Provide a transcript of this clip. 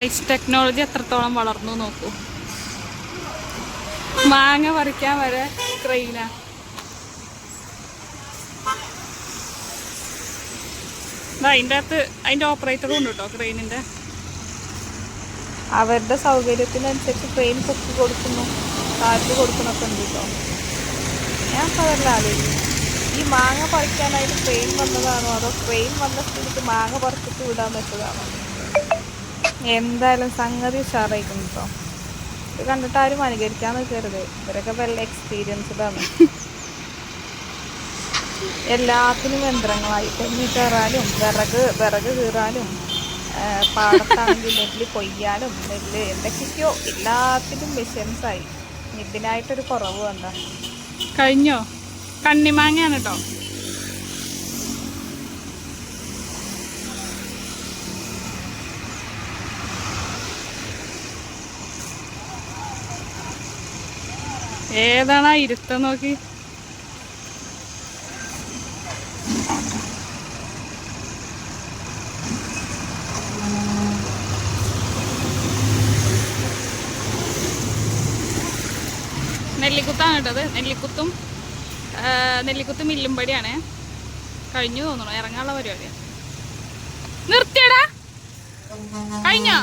Science technology എത്രത്തോളം വളർന്നു നോക്കൂ. മാങ്ങ പറിക്കാൻ വരെ ക്രെയിനാ അതിന്റെ അകത്ത് അതിന്റെ ഓപ്പറേറ്ററും ഉണ്ട് കേട്ടോ ക്രെയിനിന്റെ അവരുടെ സൗകര്യത്തിനനുസരിച്ച് ട്രെയിൻ പൊക്കി കൊടുക്കുന്നു കാറ്റ് കൊടുക്കുന്നൊക്കെ ഉണ്ട് കേട്ടോ ഞാൻ അതെല്ലാം ആലോചിക്കും ഈ മാങ്ങ പറിക്കാനായിട്ട് ട്രെയിൻ വന്നതാണോ? അതോ ട്രെയിൻ വന്ന സ്ഥിതിക്ക് മാങ്ങ പറിച്ചിട്ട് വിടാൻ വെച്ചതാണോ എന്തായാലും സംഗതി ഉഷാറായിരിക്കും കേട്ടോ ഇത് കണ്ടിട്ട് ആരും അനുകരിക്കാൻ നിൽക്കരുത്. ഇവരൊക്കെ വെല്ല എക്സ്പീരിയൻസ്ഡ് ആണ്. എല്ലാത്തിനും യന്ത്രങ്ങളായി തെങ്ങി കയറാനും വിറക് വിറക് കീറാനും പാടത്താണെങ്കിൽ നെല്ല് കൊയ്യാനും നെല്ല് എന്തൊക്കെയൊക്കെയോ എല്ലാത്തിനും മെഷീൻസായി ഇതിനായിട്ടൊരു കുറവ് വേണ്ട കഴിഞ്ഞോ? കണ്ണിമാങ്ങയാണ് കേട്ടോ ഏതാണ് ഇരുത്തം നോക്കി? നെല്ലിക്കുത്താണ് കേട്ടത് നെല്ലിക്കുത്തും നെല്ലിക്കുത്തും ഇല്ലുംപടിയാണ് കഴിഞ്ഞു തോന്നുന്നു. ഇറങ്ങാനുള്ള പരിപാടിയാണ് നിർത്തിയടാ. കഴിഞ്ഞോ?